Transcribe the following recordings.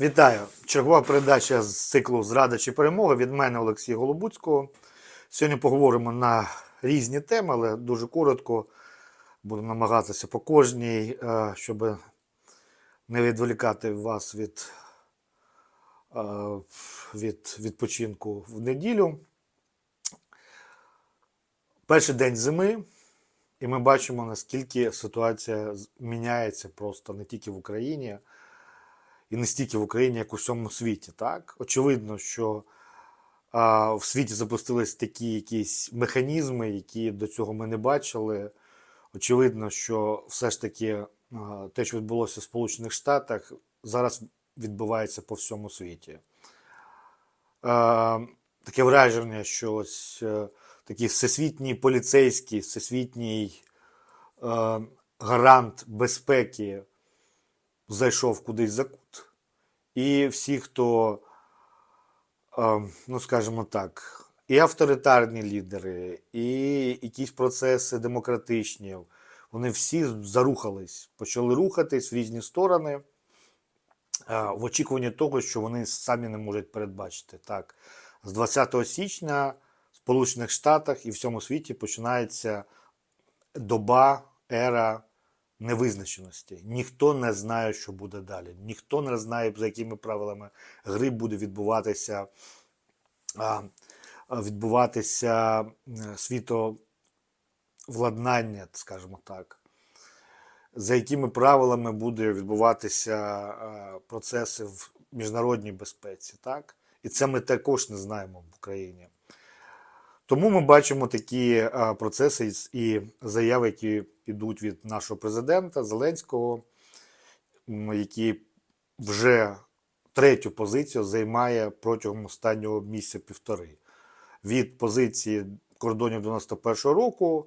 Вітаю! Чергова передача з циклу Зрада чи перемога від мене Олексія Голобуцького. Сьогодні поговоримо на різні теми, але дуже коротко буду намагатися по кожній, е, щоб не відволікати вас від, е, від відпочинку в неділю. Перший день зими, і ми бачимо, наскільки ситуація міняється просто не тільки в Україні і не стільки в Україні, як у всьому світі. Так? Очевидно, що а, в світі запустились такі якісь механізми, які до цього ми не бачили. Очевидно, що все ж таки а, те, що відбулося в Сполучених Штатах, зараз відбувається по всьому світі. А, таке враження, що ось е, такий всесвітній поліцейський, всесвітній е, гарант безпеки зайшов кудись за. І всі, хто, е, ну скажімо так, і авторитарні лідери, і якісь процеси демократичні, вони всі зарухались, почали рухатись в різні сторони е, в очікуванні того, що вони самі не можуть передбачити. Так, з 20 січня в Сполучених Штатах і в всьому світі починається доба, ера невизначеності. Ніхто не знає, що буде далі. Ніхто не знає, за якими правилами гри буде відбуватися, відбуватися світовладнання, скажімо так. За якими правилами буде відбуватися процеси в міжнародній безпеці, так? І це ми також не знаємо в Україні. Тому ми бачимо такі процеси і заяви, які йдуть від нашого президента Зеленського, який вже третю позицію займає протягом останнього місяця півтори. Від позиції кордонів 91-го року,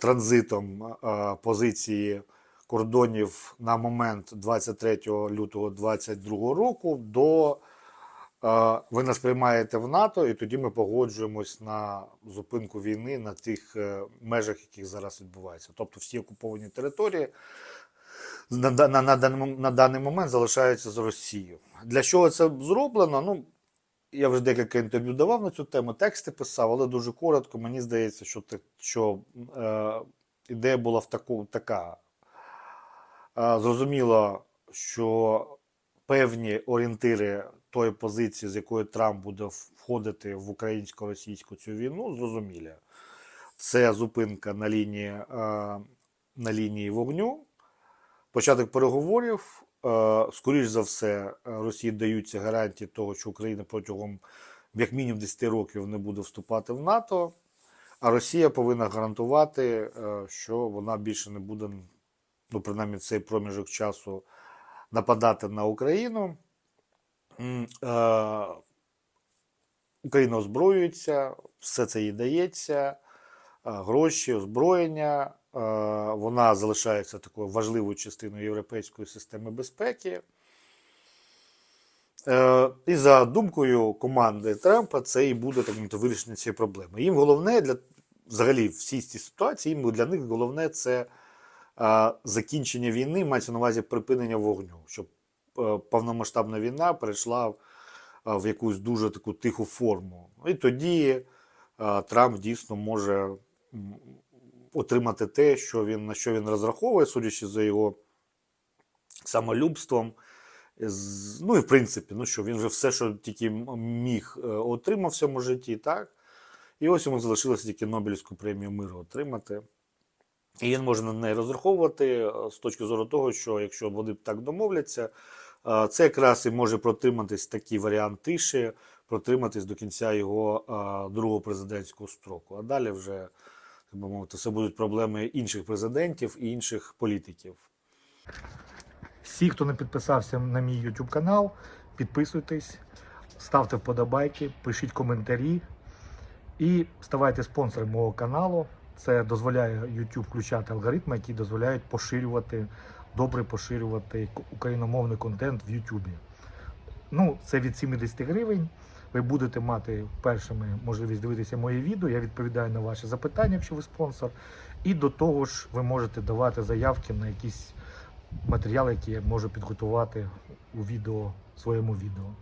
транзитом позиції кордонів на момент 23 лютого 2022 року до ви нас приймаєте в НАТО, і тоді ми погоджуємось на зупинку війни на тих е, межах, яких зараз відбувається. Тобто всі окуповані території на, на, на, даний, на даний момент залишаються з Росією. Для чого це зроблено? Ну, я вже декілька інтерв'ю давав на цю тему, тексти писав, але дуже коротко. Мені здається, що, що е, ідея була в таку, така. Е, зрозуміло, що певні орієнтири тої позиції, з якої Трамп буде входити в українсько-російську цю війну, зрозумілі. Це зупинка на лінії, е, на лінії вогню, початок переговорів. Е, Скоріш за все, Росії даються гарантії того, що Україна протягом як мінімум 10 років не буде вступати в НАТО. А Росія повинна гарантувати, е, що вона більше не буде, ну принаймні в цей проміжок часу, нападати на Україну. Україна озброюється, все це їй дається, гроші, озброєння. Вона залишається такою важливою частиною європейської системи безпеки. Е, І за думкою команди Трампа, це і буде так мовити, вирішення цієї проблеми. Їм головне для взагалі всі ці ситуації, їм для них головне це закінчення війни, мається на увазі припинення вогню, щоб повномасштабна війна перейшла в, е, якусь дуже таку тиху форму. І тоді е, Трамп дійсно може отримати те, що він, на що він розраховує, судячи за його самолюбством. Ну і в принципі, ну що він вже все, що тільки міг, е, отримав в цьому житті, так? І ось йому залишилося тільки Нобелівську премію миру отримати. І він може на неї розраховувати е, з точки зору того, що якщо вони так домовляться, е, це якраз і може протриматись такий варіант тиші, протриматись до кінця його другого президентського строку. А далі вже, так би мовити, це будуть проблеми інших президентів і інших політиків. Всі, хто не підписався на мій YouTube канал, підписуйтесь, ставте вподобайки, пишіть коментарі і ставайте спонсором мого каналу. Це дозволяє YouTube включати алгоритми, які дозволяють поширювати, добре поширювати україномовний контент в YouTube. Ну, це від 70 гривень. Ви будете мати першими можливість дивитися мої відео. Я відповідаю на ваші запитання, якщо ви спонсор. І до того ж, ви можете давати заявки на якісь матеріали, які я можу підготувати у відео своєму відео.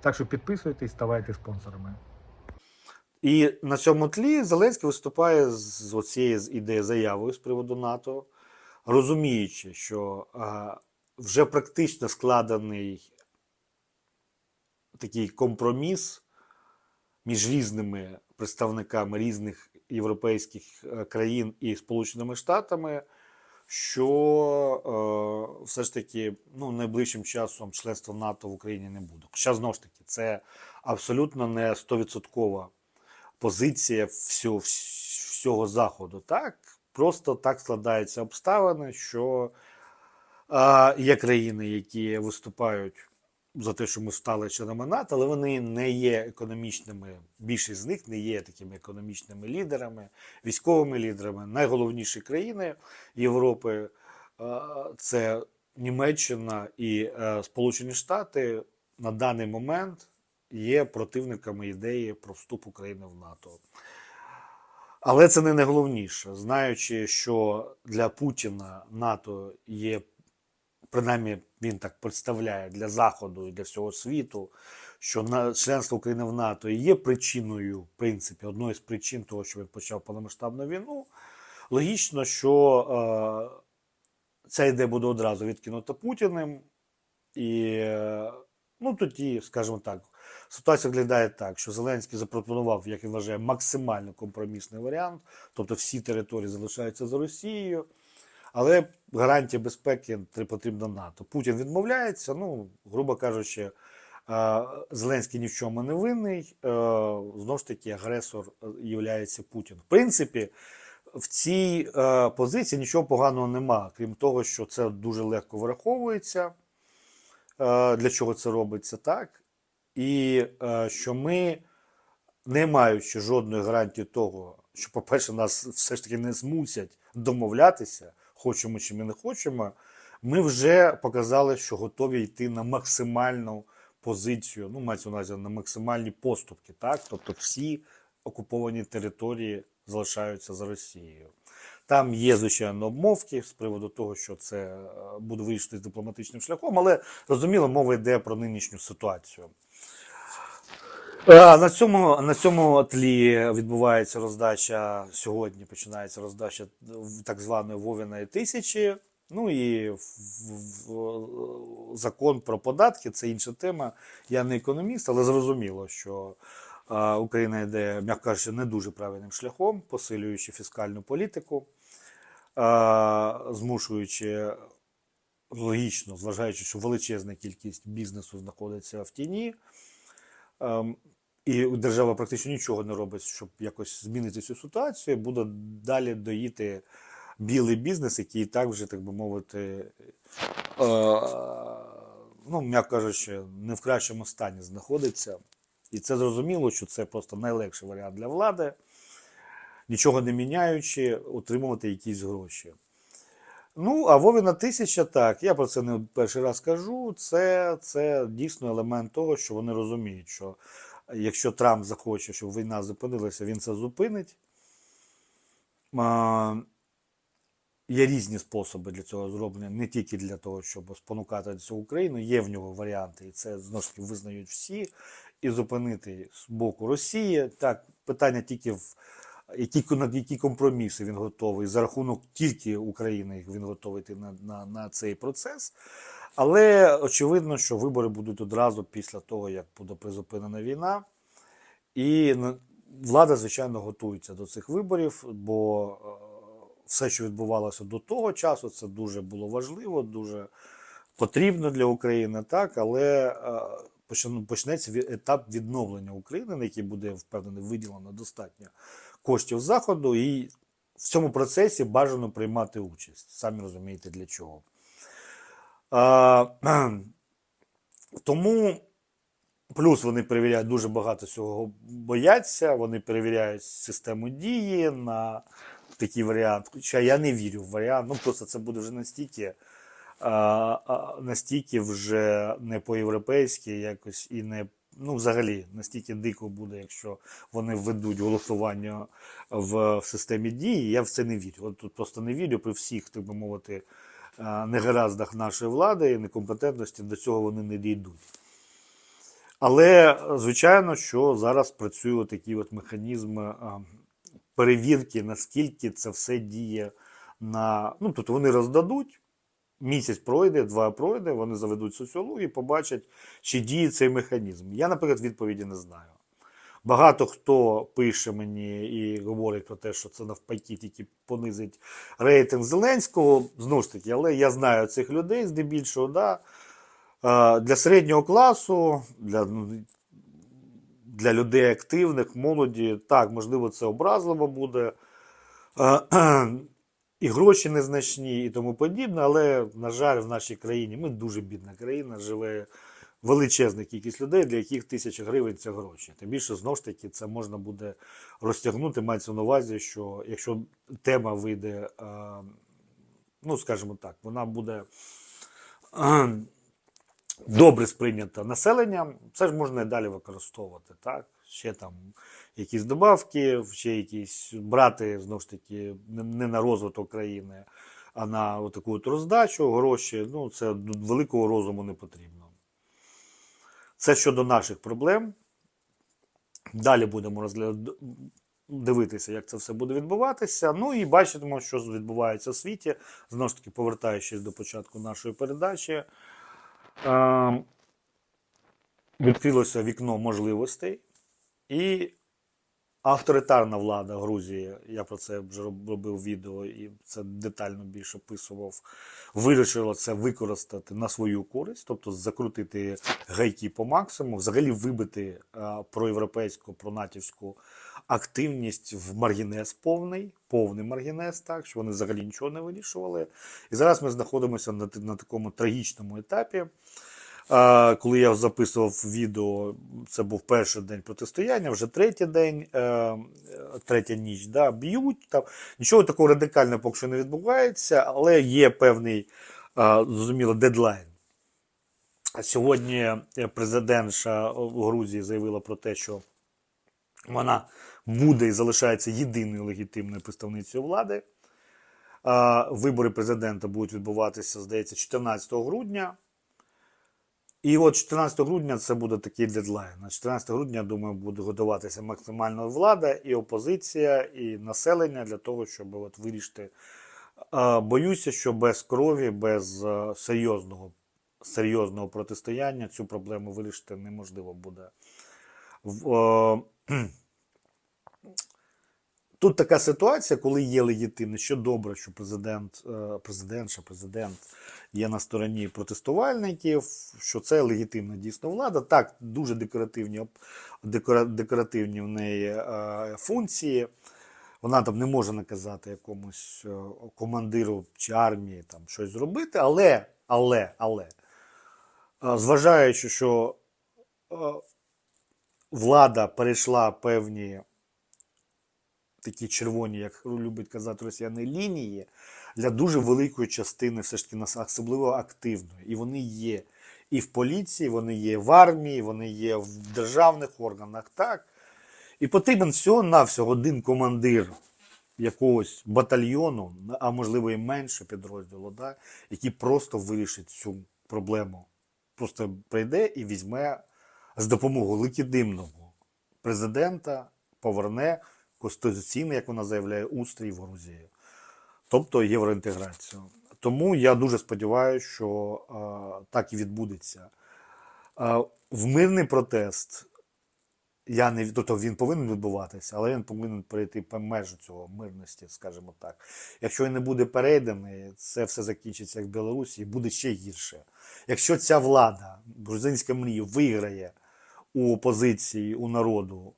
Так що підписуйтесь, ставайте спонсорами. І на цьому тлі Зеленський виступає з оцією з ідеєю заявою з приводу НАТО, розуміючи, що вже практично складений такий компроміс між різними представниками різних європейських е, країн і Сполученими Штатами, що е, все ж таки ну, найближчим часом членства НАТО в Україні не буде. Хоча знову ж таки, це абсолютно не 100% позиція всього, всього Заходу. Так, просто так складаються обставини, що а, є країни, які виступають за те, що ми стали членами НАТО, але вони не є економічними. Більшість з них не є такими економічними лідерами, військовими лідерами. Найголовніші країни Європи це Німеччина і е, Сполучені Штати на даний момент є противниками ідеї про вступ України в НАТО. Але це не найголовніше, знаючи, що для Путіна НАТО є, принаймні він так представляє для Заходу і для всього світу, що членство України в НАТО є причиною, в принципі, одною з причин того, що він почав повномасштабну війну. Логічно, що е, ця ідея буде одразу відкинута Путіним. І е, ну, тоді, скажімо так, ситуація виглядає так, що Зеленський запропонував, як він вважає, максимально компромісний варіант, тобто всі території залишаються за Росією, але гарантія безпеки потрібна НАТО. Путін відмовляється, ну, грубо кажучи, е, Зеленський ні в чому не винний. е, Знову ж таки, агресор є Путін. В принципі, в цій е, позиції нічого поганого нема, крім того, що це дуже легко враховується, для чого це робиться так. І е, що ми, не маючи жодної гарантії того, що, по-перше, нас все ж таки не змусять домовлятися, хочемо чи ми не хочемо, ми вже показали, що готові йти на максимальну позицію, ну, мається на увазі на максимальні поступки, так? Тобто всі окуповані території залишаються за Росією. Там є, звичайно, обмовки з приводу того, що це е, буде вирішити дипломатичним шляхом, але зрозуміло, мова йде про нинішню ситуацію. Е, На цьому, на цьому тлі відбувається роздача сьогодні. Починається роздача так званої Вовіної тисячі. Ну і в, в- в- закон про податки це інша тема. Я не економіст, але зрозуміло, що е, Україна йде, м'яко кажучи, не дуже правильним шляхом, посилюючи фіскальну політику, е, змушуючи логічно, зважаючи, що величезна кількість бізнесу знаходиться в тіні. Ем, і держава практично нічого не робить, щоб якось змінити цю ситуацію, буде далі доїти білий бізнес, який і так вже, так би мовити, е, ну, м'яко кажучи, не в кращому стані знаходиться. І це зрозуміло, що це просто найлегший варіант для влади, нічого не міняючи, отримувати якісь гроші. Ну, а Вовіна тисяча, так, я про це не перший раз кажу. Це, це дійсно елемент того, що вони розуміють, що якщо Трамп захоче, щоб війна зупинилася, він це зупинить. Є різні способи для цього зроблення, не тільки для того, щоб спонукати цю Україну, є в нього варіанти, і це знову ж таки визнають всі, і зупинити з боку Росії. Так, питання тільки в які, на які компроміси він готовий, за рахунок тільки України він готовий йти на, на, на цей процес. Але очевидно, що вибори будуть одразу після того, як буде призупинена війна. І влада, звичайно, готується до цих виборів, бо е, все, що відбувалося до того часу, це дуже було важливо, дуже потрібно для України, так, але е, почнеться етап відновлення України, на який буде впевнений виділено достатньо коштів заходу, і в цьому процесі бажано приймати участь. Самі розумієте для чого. А, тому плюс вони перевіряють дуже багато всього бояться, вони перевіряють систему дії на такий варіант. Хоча я не вірю в варіант. Ну просто це буде вже настільки, настільки вже не по-європейськи, якось і не. Ну, взагалі, настільки дико буде, якщо вони введуть голосування в, в системі дії. Я в це не вірю. От тут просто не вірю при всіх, так би мовити, е, негараздах нашої влади і некомпетентності до цього вони не дійдуть. Але, звичайно, що зараз працює такий от механізм е, перевірки, наскільки це все діє на. Ну, тобто вони роздадуть, місяць пройде, два пройде, вони заведуть соціологію, побачать, чи діє цей механізм. Я, наприклад, відповіді не знаю. Багато хто пише мені і говорить про те, що це навпаки тільки понизить рейтинг Зеленського. Знову ж таки, але я знаю цих людей здебільшого. Да, для середнього класу, для, ну, для людей активних, молоді, так, можливо, це образливо буде. І гроші незначні, і тому подібне, але, на жаль, в нашій країні ми дуже бідна країна, живе величезна кількість людей, для яких тисяча гривень це гроші. Тим більше, знову ж таки, це можна буде розтягнути. Мається на увазі, що якщо тема вийде, е, ну, скажімо так, вона буде е, добре сприйнята населенням, це ж можна і далі використовувати. Так? Ще там якісь добавки, ще якісь брати знову ж таки не- на розвиток країни, а на таку роздачу гроші. Ну, це великого розуму не потрібно. Це щодо наших проблем. Далі будемо розглядати. Дивитися, як це все буде відбуватися. Ну і бачимо, що відбувається в світі. Знову ж таки, повертаючись до початку нашої передачі, е, відкрилося вікно можливостей, і авторитарна влада Грузії, я про це вже робив відео і це детально більше описував, вирішила це використати на свою користь, тобто закрутити гайки по максимуму, взагалі вибити проєвропейську, пронатівську активність в маргінез повний, повний маргінез, так, що вони взагалі нічого не вирішували. І зараз ми знаходимося на, на такому трагічному етапі. Коли я записував відео, це був перший день протистояння, вже третій день, е, третя ніч, да, б'ють. Там. Нічого такого радикального поки що не відбувається, але є певний, зрозуміло, дедлайн. Сьогодні е, президентша Грузії заявила про те, що вона буде і залишається єдиною легітимною представницею влади. Вибори президента будуть відбуватися, здається, 14 грудня. І от 14 грудня це буде такий дедлайн. На 14 грудня, думаю, буде готуватися максимально влада, і опозиція, і населення для того, щоб от вирішити. Боюся, що без крові, без е, серйозного, серйозного протистояння цю проблему вирішити неможливо буде. Тут така ситуація, коли є легітимність, що добре, що президент, е, президентша, президент є на стороні протестувальників, що це легітимна дійсно влада. Так, дуже декоративні, декоративні в неї е, функції. Вона там не може наказати якомусь е, командиру чи армії там щось зробити, але, але, але, зважаючи, що влада перейшла певні такі червоні, як люблять казати росіяни, лінії для дуже великої частини, все ж таки особливо активної. І вони є і в поліції, вони є в армії, вони є в державних органах. Так. І потрібен всього-навсього один командир якогось батальйону, а можливо і менше підрозділу, да, який просто вирішить цю проблему. Просто прийде і візьме з допомогою легітимного президента, поверне конституційний, як вона заявляє, устрій в Грузії, тобто євроінтеграцію. Тому я дуже сподіваюся, що е, так і відбудеться. Е, в мирний протест я не тобто він повинен відбуватися, але він повинен перейти по межу цього мирності, скажімо так. Якщо він не буде перейдений, це все закінчиться як в Білорусі і буде ще гірше. Якщо ця влада, грузинська мрія, виграє у опозиції, у народу,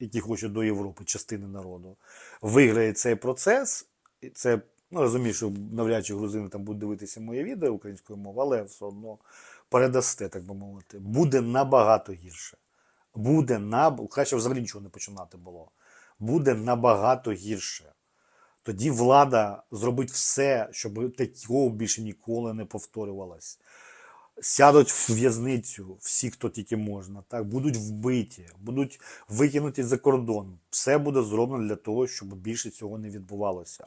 які хочуть до Європи, частини народу, виграє цей процес, і це ну розумію, що навряд чи грузини там будуть дивитися моє відео українською мовою, але все одно передасте, так би мовити, буде набагато гірше. Буде на краще взагалі нічого не починати було. Буде набагато гірше. Тоді влада зробить все, щоб такого більше ніколи не повторювалось. Сядуть в в'язницю всі, хто тільки можна, так будуть вбиті, будуть викинуті за кордон. Все буде зроблено для того, щоб більше цього не відбувалося.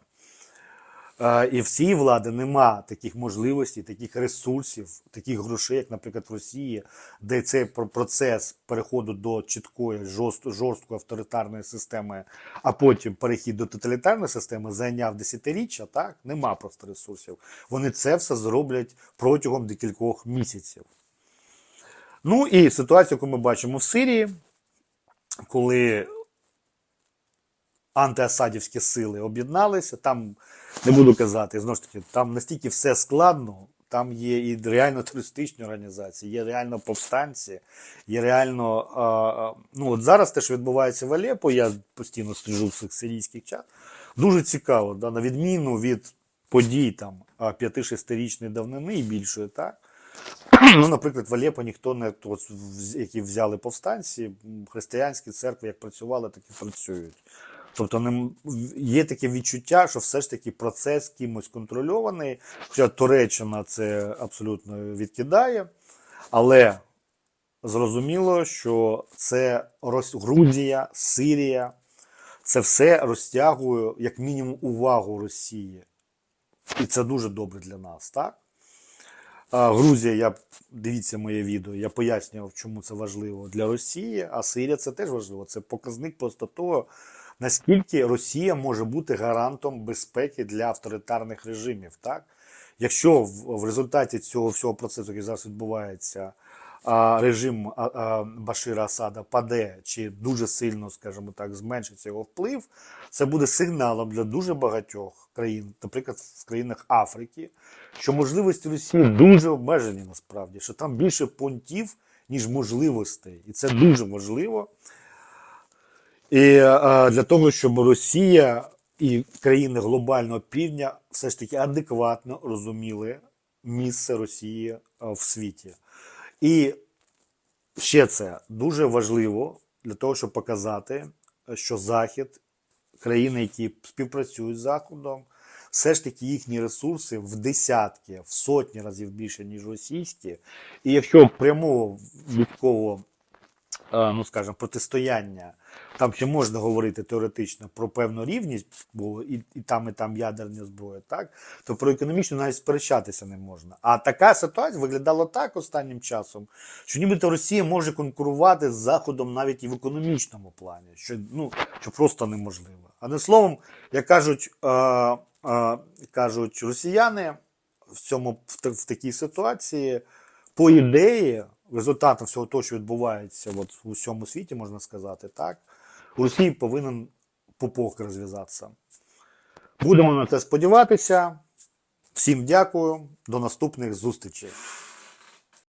Е, І в цій влади нема таких можливостей, таких ресурсів, таких грошей, як, наприклад, в Росії, де цей про- процес переходу до чіткої, жорст- жорсткої авторитарної системи, а потім перехід до тоталітарної системи зайняв десятиріччя, так? Нема просто ресурсів. Вони це все зроблять протягом декількох місяців. Ну і ситуацію, яку ми бачимо в Сирії, коли антиасадівські сили об'єдналися. Там не буду казати, знову ж таки, там настільки все складно. Там є і реально терористичні організації, є реально повстанці, є реально. А, ну от зараз те, що відбувається в Алепо, я постійно стежу в цих сирійських чат. Дуже цікаво, да, на відміну від подій там 5-6-річної давнини і більшої, так. Ну, наприклад, в Алепо ніхто не от, які взяли повстанці, християнські церкви як працювали, так і працюють. Тобто не, є таке відчуття, що все ж таки процес кимось контрольований. Хоча Туреччина це абсолютно відкидає, але зрозуміло, що це Рос- Грузія, Сирія, це все розтягує як мінімум увагу Росії. І це дуже добре для нас, так? А, Грузія, я дивіться моє відео, я пояснював, чому це важливо для Росії, а Сирія це теж важливо. Це показник просто того, наскільки Росія може бути гарантом безпеки для авторитарних режимів. Так? Якщо в, результаті цього всього процесу, який зараз відбувається, режим Башира Асада паде чи дуже сильно, скажімо так, зменшиться його вплив, це буде сигналом для дуже багатьох країн, наприклад, в країнах Африки, що можливості Росії дуже обмежені насправді, що там більше понтів, ніж можливостей. І це дуже важливо. І для того, щоб Росія і країни глобального півдня все ж таки адекватно розуміли місце Росії в світі. І ще це дуже важливо для того, щоб показати, що Захід, країни, які співпрацюють з Заходом, все ж таки їхні ресурси в десятки, в сотні разів більше, ніж російські. І якщо прямого військового, ну скажімо, протистояння, там ще можна говорити теоретично про певну рівність, бо і, і там, і там ядерні зброї, так то про економічну навіть сперечатися не можна. А така ситуація виглядала так останнім часом, що нібито Росія може конкурувати з Заходом навіть і в економічному плані, що ну що просто неможливо. А не словом, як кажуть, е, е, кажуть росіяни в цьому в, в такій ситуації, по ідеї, результатом всього того, що відбувається от у всьому світі, можна сказати, так, у Росії повинен пупок розв'язатися. Будемо на це сподіватися. Всім дякую. До наступних зустрічей.